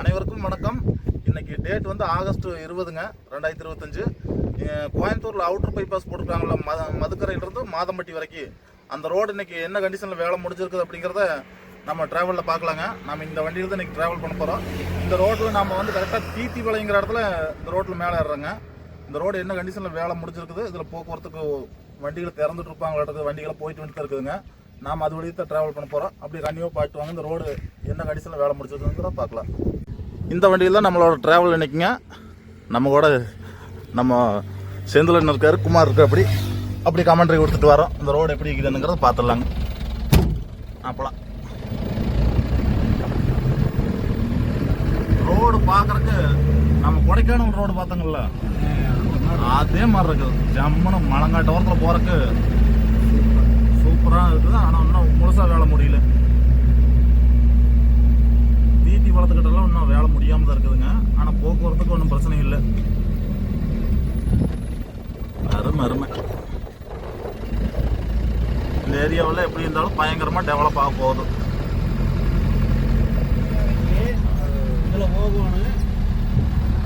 அனைவருக்கும் வணக்கம். இன்னைக்கு டேட் வந்து ஆகஸ்ட் இருபதுங்க ரெண்டாயிரத்தி இருபத்தஞ்சு. கோயம்புத்தூரில் அவுட்ரு அவுட்டர் பைபாஸ் போட்டிருக்காங்களா மத மதுக்கரையிலிருந்து மாதம்பட்டி வரைக்கும். அந்த ரோடு இன்னைக்கு என்ன கண்டிஷனில் வேலை முடிஞ்சிருக்குது அப்படிங்கிறத நம்ம டிராவலில் பார்க்கலாங்க. நம்ம இந்த வண்டியில் தான் இன்னைக்கு டிராவல் பண்ண போகிறோம் இந்த ரோட்டில் நம்ம வந்து கரெக்டாக தீத்தி வளைங்கிற இடத்துல இந்த ரோட்டில் மேலே ஏறுறோங்க. இந்த ரோடு என்ன கண்டிஷனில் வேலை முடிஞ்சிருக்குது இதில் போக்குவரத்துக்கு வண்டிகள் திறந்துட்டு இருப்பாங்க வண்டிகளை போயிட்டு வந்துட்டு இருக்குதுங்க. நாம் அது வழியாக தான் ட்ராவல் பண்ண போகிறோம் அப்படி ரன்னியோ பாட்டு வாங்க இந்த ரோடு என்ன கண்டிஷனில் வேலை முடிச்சிருக்குங்கிறத பார்க்கலாம். இந்த வண்டியில் தான் நம்மளோட ட்ராவல் இன்னைக்குங்க நம்ம கூட நம்ம செந்திலன் இருக்கார் குமார் இருக்கு அப்படி அப்படி கமெண்ட்ரி கொடுத்துட்டு வரோம். இந்த ரோடு எப்படி இருக்குதுங்கிறத பார்த்துடலாங்க. அப்பலாம். ரோடு பார்க்குறக்கு நம்ம கொடைக்கானல் ரோடு பார்த்தோங்கல்ல? அதே மாதிரி இருக்குது. ஜம்முன்னு மலங்காட்டு ஓரத்தில் போகிறக்கு சூப்பராக இருக்குது. ஆனால் இன்னும் முழுசாக வேலை முடியல. தீட்டி வளர்த்துக்கிட்டலாம் இன்னும் வேலை முடியாமல் தான் இருக்குதுங்க. ஆனால் போக்குவரத்துக்கு ஒன்றும் பிரச்சனை இல்லை. அருமை அருமை. இந்த ஏரியாவில் எப்படி இருந்தாலும் பயங்கரமாக டெவலப் ஆக போகுது. இதில் போகணும்.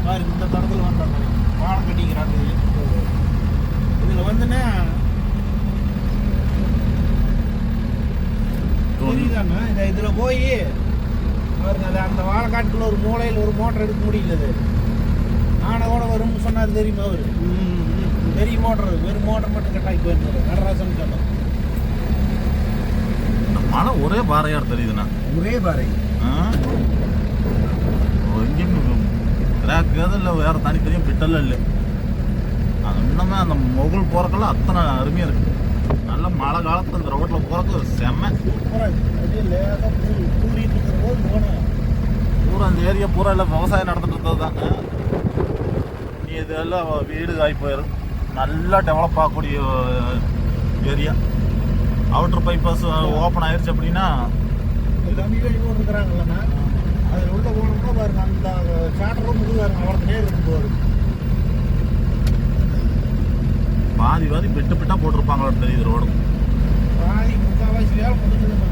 பாரு இந்த தடத்தில் வந்தாங்க பாலம் கட்டிக்கிறாங்க. இதில் வந்துன்னா தெரியுதாண்ணா இதில் போய் பாருங்க அது அந்த வாழைக்காட்டுக்குள்ள ஒரு மூலையில் ஒரு மோட்டர் எடுக்க முடியல ஆனவோட வரும்னு சொன்னார் தெரியுமா அவர்? பெரிய மோட்டர் வெறும் மோட்டர் மட்டும் கட்டாக்கி போயிருந்தாரு நடராசன் சொன்னார் மலை ஒரே பாறையார் தெரியுதுண்ணா. ஒரே பாறை. எங்கேயும் கிராக் இல்லை வேற தனித்தனியும் பிட்டெல்லாம் இல்லை. அது இன்னுமே அந்த முகல் போறக்கெல்லாம் அத்தனை அருமையாக இருக்கு. நல்ல மழை காலத்தில் இந்த ரோட்டில் போகிறது செம்ம சூப்பராக போது போனேன் பூரா அந்த ஏரியா பூரா எல்லாம் விவசாயம் நடந்துட்டு இருந்தது தாங்க நீ இதெல்லாம் வீடு ஆகி போயிடும் நல்லா டெவலப் ஆகக்கூடிய ஏரியா அவுட்டர் பைபாஸ் ஓப்பன் ஆயிடுச்சு அப்படின்னா இந்த அதில் உள்ள போனோம்னா பாருங்க அந்த சாட்டரும் முழு பாருங்க அவ்வளோ நேர் போகுது. பாதி பாதி பிட்டு பிட்டா போட்டிருப்பாங்களா தெரியுது ரோடு. பாதி முக்கால்வாசி வேலை முடிஞ்சதுண்ணா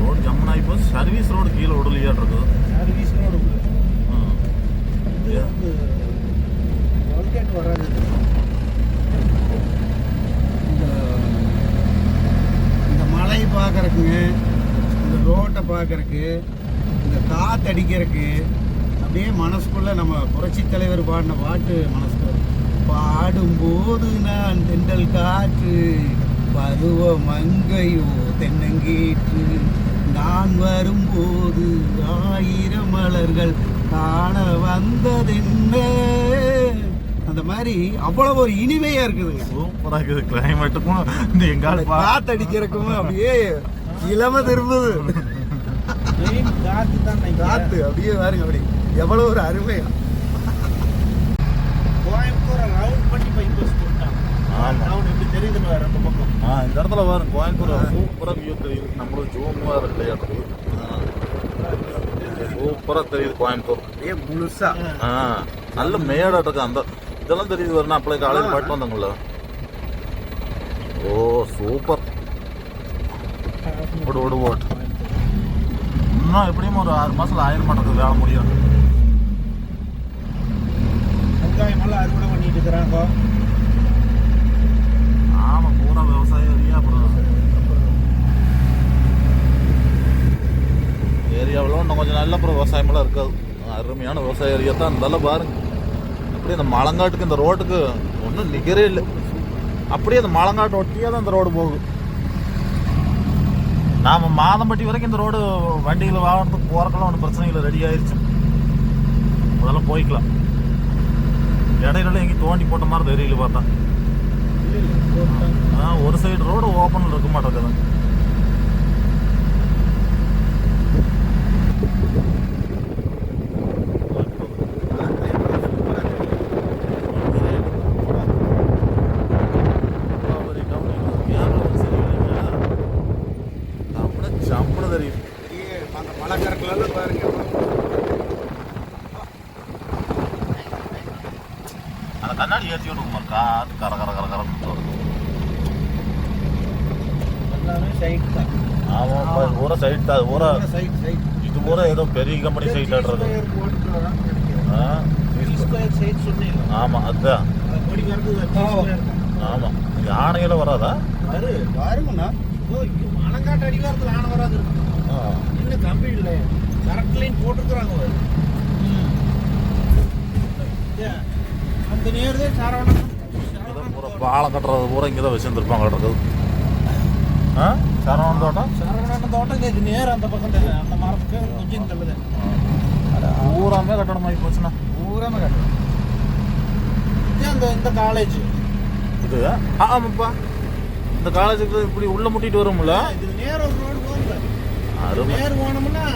ரோடு ஜம்முன் ஆகி போச்சு சர்வீஸ் ரோடு கீழே விடலையா இருக்குது? சர்வீஸ் ரோடு வராது. இந்த மலை பார்க்கறக்குங்க இந்த ரோட்டை பார்க்கறக்கு இந்த காற்று அடிக்கிறதுக்கு அப்படியே மனசுக்குள்ள நம்ம புரட்சி தலைவர் பாடின பாட்டு மனசுக்குள்ள வரும். பாடும்போது நான் தென்றல் காற்று பருவ மங்கையோ தென்னங்கீற்று. நான் வரும்போது ஆயிரம் மலர்கள் காண வந்ததென்ன? அந்த மாதிரி அவ்வளவு ஒரு இனிமையா இருக்குதுங்க. சூப்பரா இருக்குது. கிளைமேட்டுக்கும் இந்த எங்கால காத்தடிக்கிறக்கும் அப்படியே இளம திரும்புது. காற்று தான் காத்து அப்படியே பாருங்க அப்படி. எவ்வளவு ஒரு அருமையா. கோயம்புத்தூரை ரவுண்ட் பண்ணி பைபாஸ் போட்டாங்க. ஆமா. ரவுண்ட் எப்படி தெரியுதுன்னு வேற பக்கம். ஆ இந்த இடத்துல வரும் கோயம்புத்தூர் சூப்பரா வியூ தெரியுது. நம்மளுக்கு ஜூமா இல்லையா சூப்பரா தெரியுது கோயம்புத்தூர். அப்படியே முழுசா. ஆ நல்ல மேடா இருக்கு அந்த இதெல்லாம் தெரியுது வரணும் அப்பளை காலையில் பாட்டு வந்தாங்கல்ல? ஓ சூப்பர் விடு விடு ஓட்டு இன்னும் எப்படியும் ஒரு ஆறு மாசத்துல ஆயிரம் மாட்டத்துக்கு வேலை முடியும் வெங்காயம் எல்லாம் அறுவடை பண்ணிட்டு இருக்கிறாங்க ஆமா பூரா விவசாயம் ஏரியா அப்புறம் ஏரியாவில் இன்னும் கொஞ்சம் நல்ல அப்புறம் விவசாயமெல்லாம் இருக்காது அருமையான விவசாய ஏரியா தான். இருந்தாலும் பாருங்க. அப்படியே இந்த மலங்காட்டுக்கு இந்த ரோட்டுக்கு ஒன்றும் நிகரே இல்லை. அப்படியே அந்த மலங்காட்டு ஒட்டியே தான் இந்த ரோடு போகுது. நாம மாதம்பட்டி வரைக்கும் இந்த ரோடு வண்டியில் வாகனத்துக்கு போறக்கெல்லாம் ஒன்றும் பிரச்சனை இல்லை. ரெடி ஆயிருச்சு. அதெல்லாம் போய்க்கலாம். இடையில எங்கேயும் தோண்டி போட்ட மாதிரி தெரியல பார்த்தா. ஆ, ஒரு சைடு ரோடு ஓப்பனில் இருக்க மாட்டேங்குது தெரியும் அப்படியே அந்த மலை கரக்குலாம் பாருங்க அந்த கண்ணாடி ஏற்றி விட்டுக்குமா காத்து கர கர கர கரன்னு வருது எல்லாமே சைட் தான். ஆமாம் ஊரை சைடு தான். ஊரை சைட் சைட் இது பூரா ஏதோ பெரிய கம்பெனி சைட் ஆடுறது ஆ, ஸ்கொயர் சைட் சொன்னீங்க ஆமா அதுதான் கொடி கறந்து ஆமா. யானையில வராதா? வரு இங்க மலங்காட்டு அடிவாரத்தில் ஆன வராது. இன்னும் கம்பி இல்லை. கரெக்ட் லைன் போட்டிருக்கிறாங்க ஏ, அந்த நேர் தான் சரவணன். இங்கதான் பூரா பாலம் கட்டுறது பூரா இங்கே தான் வச்சுருந்துருப்பாங்க இருக்குது ஆ? சரவண தோட்டம் சரவணன் தோட்டம் இங்கே நேர் அந்த பக்கம் தான் அந்த மரத்துக்கு கொஞ்சம் தள்ளுது பூராமே கட்டணமாகி போச்சுண்ணா பூராம கட்டுறோம் இது அந்த இந்த காலேஜ் இது ஆமாப்பா இந்த காலேஜுக்கு இப்படி உள்ள முட்டிட்டு வரும்ல இது நேர் ஒரு ரோடு அருமை நேர் போனோம்னா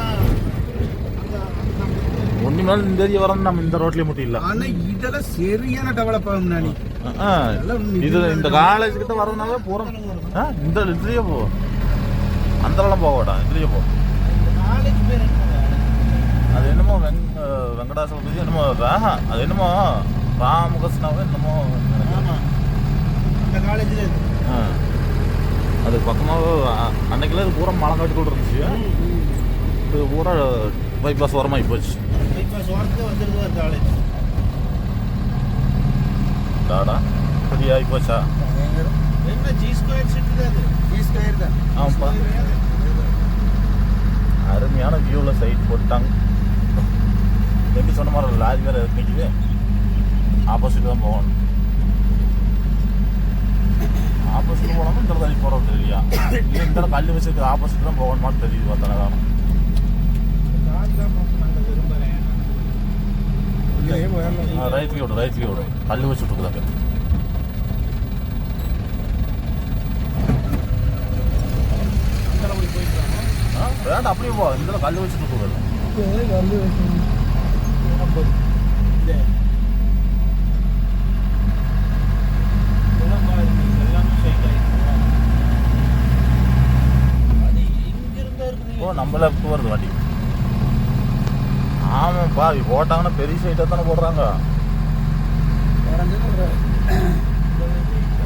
ஒன்று மேலே இந்த ஏரியா வரணும் நம்ம இந்த ரோட்லேயே முட்டிடல ஆனா இதெல்லாம் சரியான டெவலப் ஆகும் நானி இது இந்த காலேஜ் கிட்ட வரதுனாவே பூரா ஆ இந்த இதுலயே போ அந்தளம் போக வேண்டாம் இதுலயே போ. அது என்னமோ வெங் வெங்கடாசலபதி என்னமோ ஆஹா, அது என்னமோ ராமகிருஷ்ணாவே என்னமோ அந்த காலேஜில். அது பக்கமாக அன்னைக்கெல்லாம் இது பூரா மழை காட்டுக்குள்ள இருந்துச்சு. இது பூரா பைபாஸ் ஓரமாகி போச்சு. இப்போ சோரத்துக்கு வந்துருது ஒரு காலேஜ் டாடா ஆகி போச்சா? ஆமாப்பா அருமையான வியூவில் சைட் போட்டாங்க எப்படி சொன்ன மாதிரி லாரி வேறு நிற்கிது ஆப்போசிட் தான் போகணும் ஆப்போசிட் போனாலும் இந்த தள்ளி போகிறது தெரியலையா இல்லை இந்த கல் வச்சுருக்கு ஆப்போசிட் தான் போகணுமான்னு தெரியுது பார்த்தா காணும் கார் தான் பார்த்து நாங்கள் விரும்புகிறேன் ரைட் வியூடு ரைட் வியூடு கல் வச்சுட்டு இருக்குதாங்க அந்த போய் போயிட்டு ஆ வேண்டாம் அப்படியே போ. இந்த கல் வச்சுட்டு இருக்குது கல் வச்சு ஓ நம்மள வண்டி. ஆமாப்பா போட்டாங்கன்னா பெரிய சைட்டாக தானே போடுறாங்க.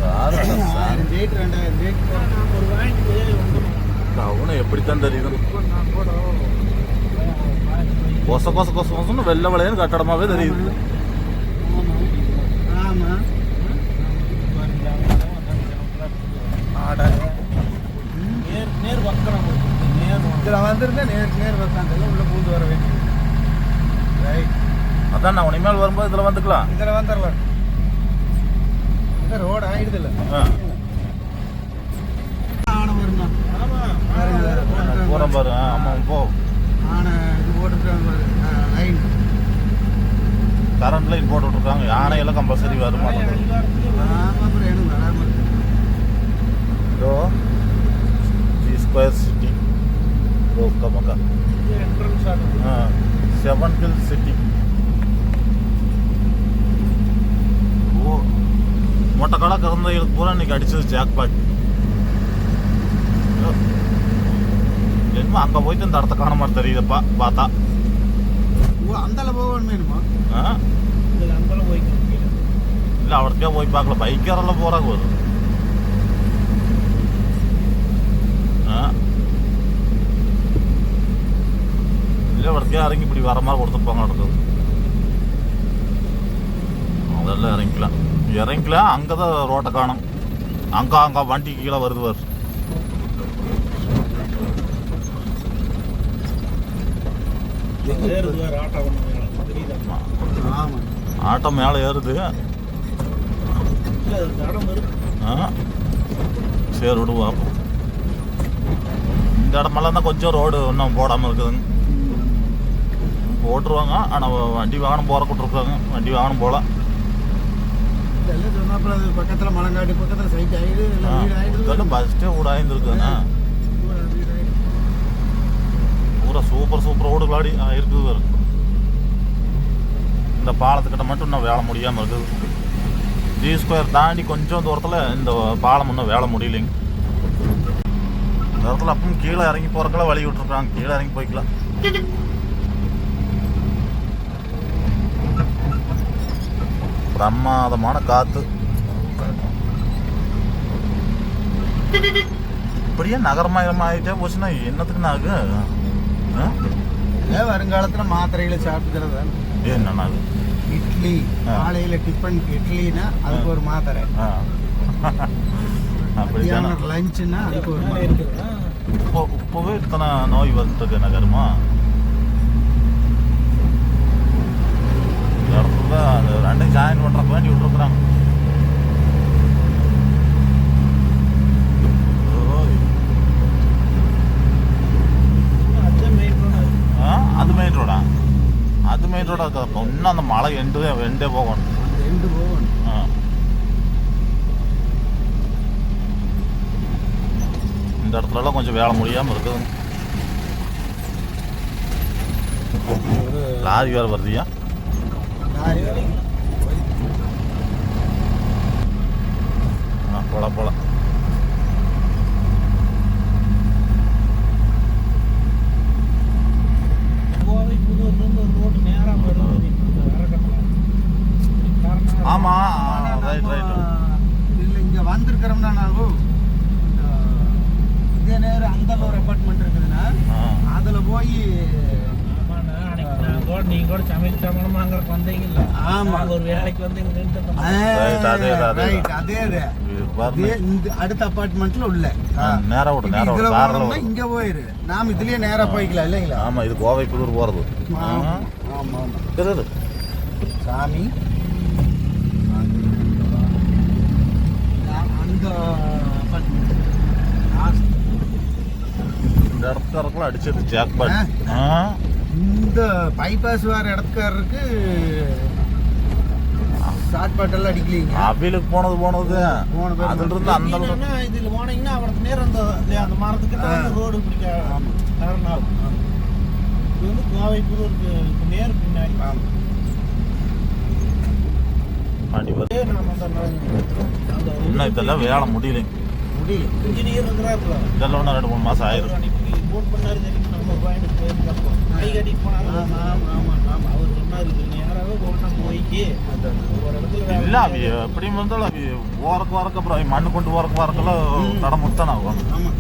யாரு ரேட் ரெண்டாயிரம் ரேட் தெரியுது நான் கூட கொச கொச கொச கொசன்னு வெள்ளை விளையன்னு கட்டடமாவே தெரியுது. ஆமா நேர் நேர் பக்கம் நேர் இதுல வந்திருந்தா நேர் நேர் உட்காந்துல உள்ள பூந்து வர வேண்டியது. ரைட் அதான் நான் இனிமேல் வரும்போது இதில் வந்துக்கலாம். இதுல வந்துடலாம். இந்த ரோடு ஆயிடுது இல்ல ஆ ஆனை வருண்ணா ஆமா போகிறேன் பாரு. ஆ, ஆமாம் போ. ஆனை இது போட்டுருக்காங்க பாரு. லைன் கரண்ட் லைன் போட்டு விட்ருக்காங்க யானையெல்லாம் கம்பல்சரி வராம? இதோ ஜி ஸ்கொயர் சிட்டி ஓக்க மக்கா என்ட்ரன்ஸ் ஆகுது செவன் ஹில் சிட்டி ஓ மொட்டைக்கால கறந்தைகளுக்கு பூரா இன்னைக்கு அடிச்சது ஜாக்பாட் என்னமோ அங்கே போயிட்டு இந்த இடத்த காண மாதிரி தெரியுதுப்பா பார்த்தா அந்தால போகணும் வேணுமா ஆ அங்கெல்லாம் போய்க்கணும் கீழே இல்லை அவர்கிட்டயே போய் பார்க்கல பைக்காரெல்லாம் போகிறாங்க ஒரு ஆ இல்லை அவர்கிட்டயே இறங்கி இப்படி வர மாதிரி கொடுத்துருப்பாங்க நடக்குது அதெல்லாம் இறங்கிக்கலாம் இறங்கிக்கலாம் அங்கே தான் ரோட்டை காணும் அங்கே அங்கே வண்டி கீழே வருது வரு ஏறுது வேறு ஆட்டோ ஒன்று தெரியுதா ஆமா ஆட்டோ மேலே ஏறுது. சரி விடுவா அப்போ இந்த இடமெல்லாம் தான் கொஞ்சம் ரோடு இன்னும் போடாமல் இருக்குதுங்க. போட்டுருவாங்க. ஆனால் வண்டி வாகனம் போகிற விட்ருக்காங்க வண்டி வாகனம் போகலாம் பக்கத்துல மலங்காட்டு பக்கத்துல சைட் இதெல்லாம் பஸ்ட்டே விடாயிருந்துருக்குதுண்ணா பூரா வீடு ஆயிடுது. பூரா சூப்பர் சூப்பர் ரோடுகளாடி ஆ, இருக்குது வேறு இந்த பாலத்துக்கிட்ட மட்டும் இன்னும் வேலை முடியாமல் இருக்குது. ஜி ஸ்கொயர் தாண்டி கொஞ்சம் தூரத்தில் இந்த பாலம் இன்னும் வேலை முடியலைங்க. இந்த இடத்துல அப்பவும் கீழே இறங்கி போகிறக்கெல்லாம் வழி விட்டுருக்காங்க. கீழே இறங்கி போய்க்கலாம். பிரமாதமான காற்று இப்படியே நகரமயமாயிட்டே போச்சுன்னா என்னத்துக்கு இதெல்லாம் வருங்காலத்துல மாத்திரைகளை சாப்பிட்டுக்கிறது? என்னண்ணா அது இட்லி. காலையில டிஃபன் இட்லினா அதுக்கு ஒரு மாத்திரை. மத்தியானம் லஞ்சுன்னா அதுக்கு ஒரு மாத்திரை. இருக்குதா இப்போ இப்போவே இத்தனை நோய் வந்துட்டு நகருமா இடத்துல அந்த ரெண்டையும் ஜாயின் பண்ணுறக்கு வேண்டி விட்டுருக்குறாங்க ஓய். அதான் மெயின் ரோடு ஆ, அது மெயின் ரோடா அது மெயின் இன்னும் அந்த மலை எண்டு எண்டே போகணும். போகணும். ஆ. இந்த இடத்துலலாம் கொஞ்சம் வேலை முடியாமல் இருக்குது. லாரி வேறு வருதுயா? போல போல கோவை புதூர்லேருந்து ஒரு ரோடு நேராக போயிடும் தெரியுமா அந்த அரக்கட்டில் ஆமாம் ரைட் ரைட் இல்ல இங்க வந்திருக்கிறோம்னா நாங்க இந்த இதே நேரம் அந்த ஒரு அப்பார்ட்மெண்ட் இருக்குதுன்னா ஆ அதுல போய் ஆமாண்ணா அன்னைக்கு கூட சமையல் சாமான் வாங்குறதுக்கு வந்தீங்கல்ல? ஆமா. ஒரு வேலைக்கு வந்து இங்கே அதே, அதே. அதே இந்த அடுத்த அப்பார்ட்மெண்ட்ல உள்ள. ஆ, நேரா விடு நேரா விடு காரில் இங்க போயிரு. நாம இதுலயே நேரா போய்க்கலாம் இல்லைங்களா? ஆமாம் இது கோவை புதூர் போகிறது ஆமா ஆமா ஆமா. தெரியுது. சாமி. அந்த apartment. Last. இந்த இடத்துக்காரக்கெல்லாம் அடிச்சது ஜாக்பாட் ஆ. இந்த பைபாஸ் வர இடத்துக்காரருக்கு ஷார்ட் பாட்டெல்லாம் அடிக்கலீங்க. அவிலுக்கு போனது போனது. போன பேர் அதுல இருந்து அந்த இதில் போனீங்கன்னா அவருக்கு நேரம் அந்த அந்த ஆ. ரோடு பிடிக்க. நேரம் ஆகும் இது வந்து கோவை புதூருக்கு இப்போ நேர் பின்னாடி. இன்னும் இதெல்லாம் வேலை முடியலைங்க. முடியல. இன்ஜினியர் இருக்கிறாருல இதெல்லாம் ரெண்டு மூணு மாதம் ஆயிரும். ஃபோன் பண்ணாரு தெரியுமா? நம்ம பாயிண்ட் போயிருந்தப்போ. கை கட்டி போனாரு ஆமா ஆமா ஆமா ஆமா. அவர் சொன்னார் இது நேராகவே போனா போய்க்கு. ஒரு இடத்துல இல்ல அவி எப்படி இருந்தாலும் அவி ஓரக்கு வரக்கு அப்புறம் மண்ணு கொண்டு ஓரக்கு வரக்கெல்லாம் ம். தடம் முத்தானே ஆகும். ஆமா.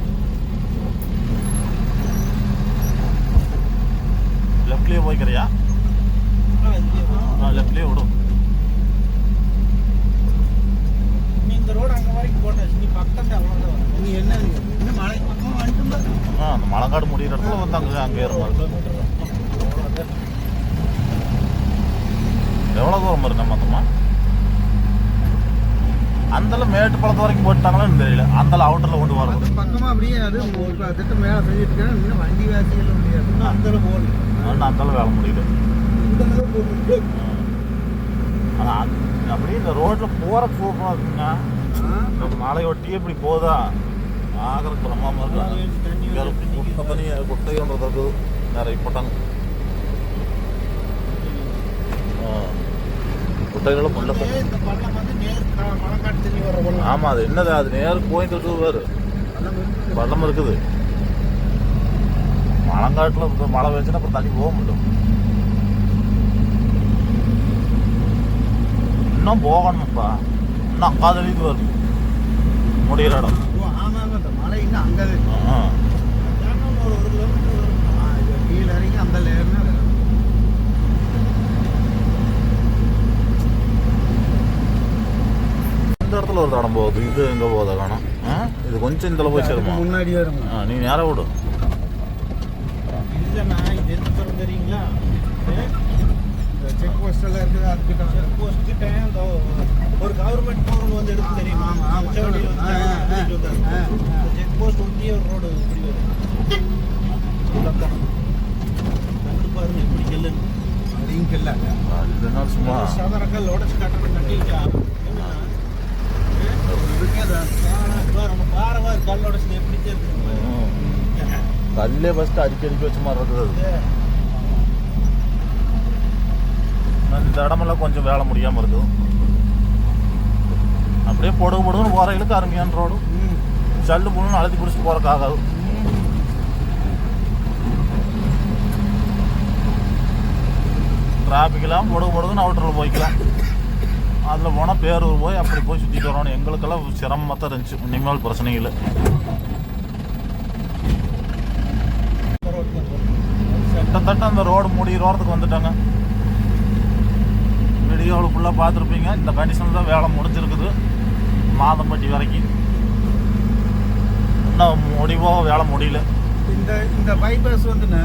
லெஃப்ட்லயே போய்க்கிறியா. லெஃப்ட்லயே விடும் நீ இந்த ரோடு அங்கே வரைக்கும் போட்டாச்சு நீ பக்கம் தான் அவ்வளோதான் நீ என்ன இன்னும் மலை பக்கம் வந்துட்டுல மலங்காடு முடியிற இடத்துல வந்து அங்கே அங்கே அவ்வளோதான் எவ்வளோ தூரம் வரும் நம்ம அந்தம்மா அந்தல மேட்டுப்பாளத்து வரைக்கும் போட்டாங்களான்னு தெரியல. அந்தல அவுட்டரில் கொண்டு வரது அது பக்கமா அப்படியே அது திட்டம் மேல செஞ்சுட்டு இருக்கேன் இன்னும் வண்டி வாசிகள் முடியாது இன்னும் அந்த அளவு போகல. ஆனால் அந்தளவு வேலை போகல. ஆனால் அப்படியே இந்த ரோட்டில் போகிற சூப்பராக இருக்குங்க மலையொட்டி இப்படி போதா ஆகிறதுக்கு பிரமாமா இருக்கு குட்டை தண்ணி குட்டை நிறைய போட்டாங்க குட்டைகளும் முள்ள ஆமாம் அது என்னது அது நேர் கோயில் இருக்குது வேறு பள்ளம் இருக்குது மழங்காட்டில் மழை வச்சுன்னா அப்புறம் தண்ணி போக முடியும் இன்னும் போகணும்ப்பா இன்னும் அக்காதலிக்கு வரும் முடிகிற இடம் அந்த மலை இன்னும் அங்கே ஆ. தானே ஒரு ஒரு கிலோமீட்டர் கீழே இறங்கி அந்த லேயர்னா இந்த இடத்துல ஒரு இடம் போகுது இது எங்கே போகுதா காணும்? ஆ? இது கொஞ்சம் இந்த போய் சேருமா? முன்னாடி வரும்? ஆ, நீ நேரம் விடு இல்லைண்ணா இது எந்த தெரியுங்களா செக் போஸ்ட் எல்லாம் இருக்குது அதுக்கிட்ட செக் போஸ்ட் கிட்ட அந்த ஒரு கவர்மெண்ட் போர்டு வந்து எடுத்து தெரியுமா ஆமா, ஆமா. உச்சவண்டியில் வந்து ஆ, ஆ, கூட்டிட்டு வந்தாங்க. ஆ, ஆ. அந்த செக் போஸ்ட் ஒட்டியே ஒரு ரோடு இப்படி வரும் உள்ளக்கா. அங்கிட்டு பாருங்க இப்படி செல்லுன்னு லிங்க் இல்லை இல்லைன்னா சும்மா சதரக்கல் உடச்சு கட்டணம் கட்டிட்டா என்னண்ணா? இருக்குதா பாரு, நம்ம பாரவார் கல் உடச்சு எப்படி தெரியுது ம். கல்லே ஃபஸ்ட்டு அடிக்கி அடிக்கி வச்ச மாதிரி இருக்குது அது. ஆனா இந்த இடமெல்லாம் கொஞ்சம் வேலை முடியாமல் இருக்குது அப்படியே பொடுகு பொடுகுன்னு போகிறவங்களுக்கு அருமையான ரோடு. சல்லு புல்லுன்னு அழுத்தி பிடிச்சி போகிறக்கு ஆகாது. டிராஃபிக்லாம் பொடுகு பொடுகுன்னு அவுட்டரில் போய்க்கலாம். அதில் போனால் பேரூர் போய் அப்படி போய் சுற்றிட்டு வரணும். எங்களுக்கெல்லாம் சிரமமாக தான் இருந்துச்சு. இனிமேல் பிரச்சனை இல்லை. ரோடு கிட்டத்தட்ட அந்த ரோடு முடிகிறோறதுக்கு வந்துட்டாங்க. வீடியோவில் ஃபுல்லாக பார்த்துருப்பீங்க. இந்த கண்டிஷன் தான் வேலை முடிஞ்சிருக்குது. மாதம்பட்டி வரைக்கும். இன்னும் முடிவோ வேலை முடியல. இந்த இந்த பைபாஸ் வந்துண்ணா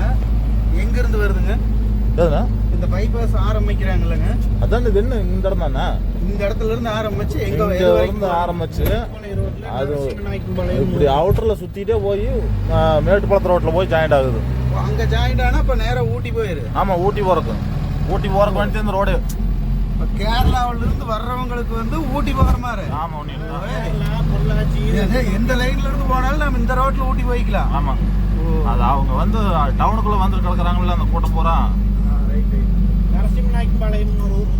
எங்க இருந்து வருதுங்க? எதுண்ணா இந்த பைபாஸ் ஆரம்பிக்கிறாங்கல்லங்க. அதான் இது என்ன? இந்த இடம் தானே? இந்த இடத்துல இருந்து ஆரம்பிச்சு எங்க இருந்து ஆரம்பிச்சு அது இப்படி அவுட்டரில் சுற்றிட்டே போய் மேட்டுப்பாளத்து ரோட்டில் போய் ஜாயிண்ட் ஆகுது. அங்க ஜாயிண்ட் ஆனா இப்ப நேரா ஊட்டி போயிரு. ஆமாம் ஊட்டி போகிறக்கு ஊட்டி போகிறக்கு வேண்டி இந்த ரோடு இப்ப கேரளாவுல இருந்து வர்றவங்களுக்கு வந்து ஊட்டி போகிற மாதிரி. ஆமாம் எந்த லைன்ல இருந்து போனாலும் நம்ம இந்த ரோட்ல ஊட்டி போய்க்கலாம். ஆமாம் அது அவங்க வந்து டவுனுக்குள்ளே வந்து கிடக்குறாங்கல்ல அந்த கூட்டம் பூரா. நரசிம்மநாயக்கம்பாளையம்னு ஒரு ஊர்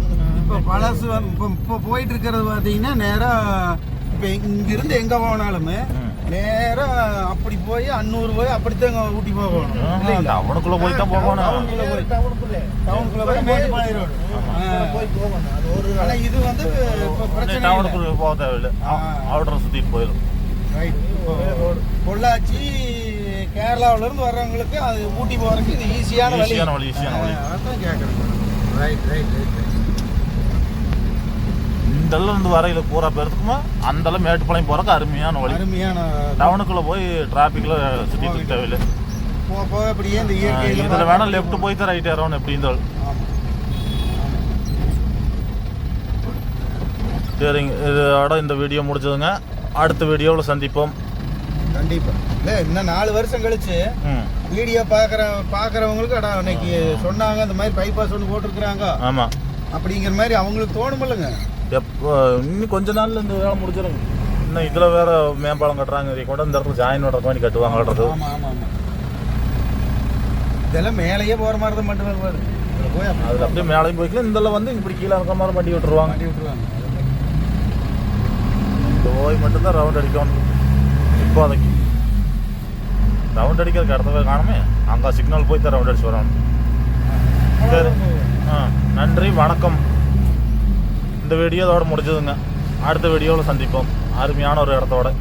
இப்போ பழசு இப்போ இப்போ போயிட்டு இருக்கிறது பார்த்தீங்கன்னா நேரா இப்போ இங்கிருந்து எங்க போனாலுமே ம். நேரா அப்படி போய் அன்னூர் போய் அப்படித்தான் இங்க ஊட்டி போகணும். டவுனுக்குள்ளே போய் தான் போகணும். டவுனுக்குள்ள போய் டவுனுக்குள்ளே டவுனுக்குள்ள போய் மேட்டுப்பாளையம் ரோடு. அதுல போய் போகணும். அது ஒரு ஆனா இது வந்து இப்போ பிரச்சனை இல்லை. டவுனுக்குள்ளே போக தேவையில்லை. சுற்றிட்டு போயிடும். ரைட். பொள்ளாச்சி கேரளாவுல இருந்து வர்றவங்களுக்கு அது ஊட்டி போறதுக்கு இது ஈஸியான வழி. ஈஸியான வழி, ஈஸியான வழி. அதான் கேட்குறேன் ரைட் ரைட் ரைட் இந்த இருந்து வரையில் பூரா பேருக்குமா அந்தளவு மேட்டுப்பாளையம் போகிறக்கு அருமையான வழி. அருமையான டவுனுக்குள்ளே போய் டிராஃபிக்கில் சுற்றிட்டு இருக்க தேவையில்லை. போக அப்படியே இந்த இதில் வேணா லெஃப்ட் போய் தான் ரைட் ஏறணும் எப்படி இருந்தாலும். சரிங்க இதோட இந்த வீடியோ முடிச்சதுங்க அடுத்த வீடியோவில் சந்திப்போம். கண்டிப்பா. இல்ல இன்னும் நாலு வருஷம் கழிச்சு வீடியோ பாக்குற பாக்குறவங்களுக்கு அடா அன்னைக்கு சொன்னாங்க இந்த மாதிரி பைபாஸ் ஒன்று போட்டிருக்கிறாங்க. ஆமாம் அப்படிங்கிற மாதிரி அவங்களுக்கு தோணுமில்லைங்க. எப்போ இன்னும் கொஞ்ச நாள்ல இந்த வேலை முடிச்சிடும் இன்னும் இதில் வேற மேம்பாலம் கட்டுறாங்க. கூட இந்த இடத்துல ஜாயின் பண்ணுற மாதிரி ஆமா ஆமா இதெல்லாம் மேலேயே போற மாதிரி தான் மட்டுமே போய் அதில் அப்படியே மேலேயும் போய்க்கலாம் இதில் வந்து இப்படி கீழே இருக்க மாதிரி விட்டுருவாங்க. மாட்டி விட்டுருவாங்க. இந்த ஓய் மட்டும்தான் ரவுண்ட் அடிக்கணும். இப்போதைக்கு. ரவுண்ட் அடிக்கிறதுக்கு இடத்துல காணுமே. அங்கே சிக்னல் போய் தான் ரவுண்ட் அடிச்சு வரணும் சரி. ஆ நன்றி வணக்கம். இந்த வீடியோ இதோட முடிஞ்சதுங்க. அடுத்த வீடியோவில் சந்திப்போம். அருமையான ஒரு இடத்தோட.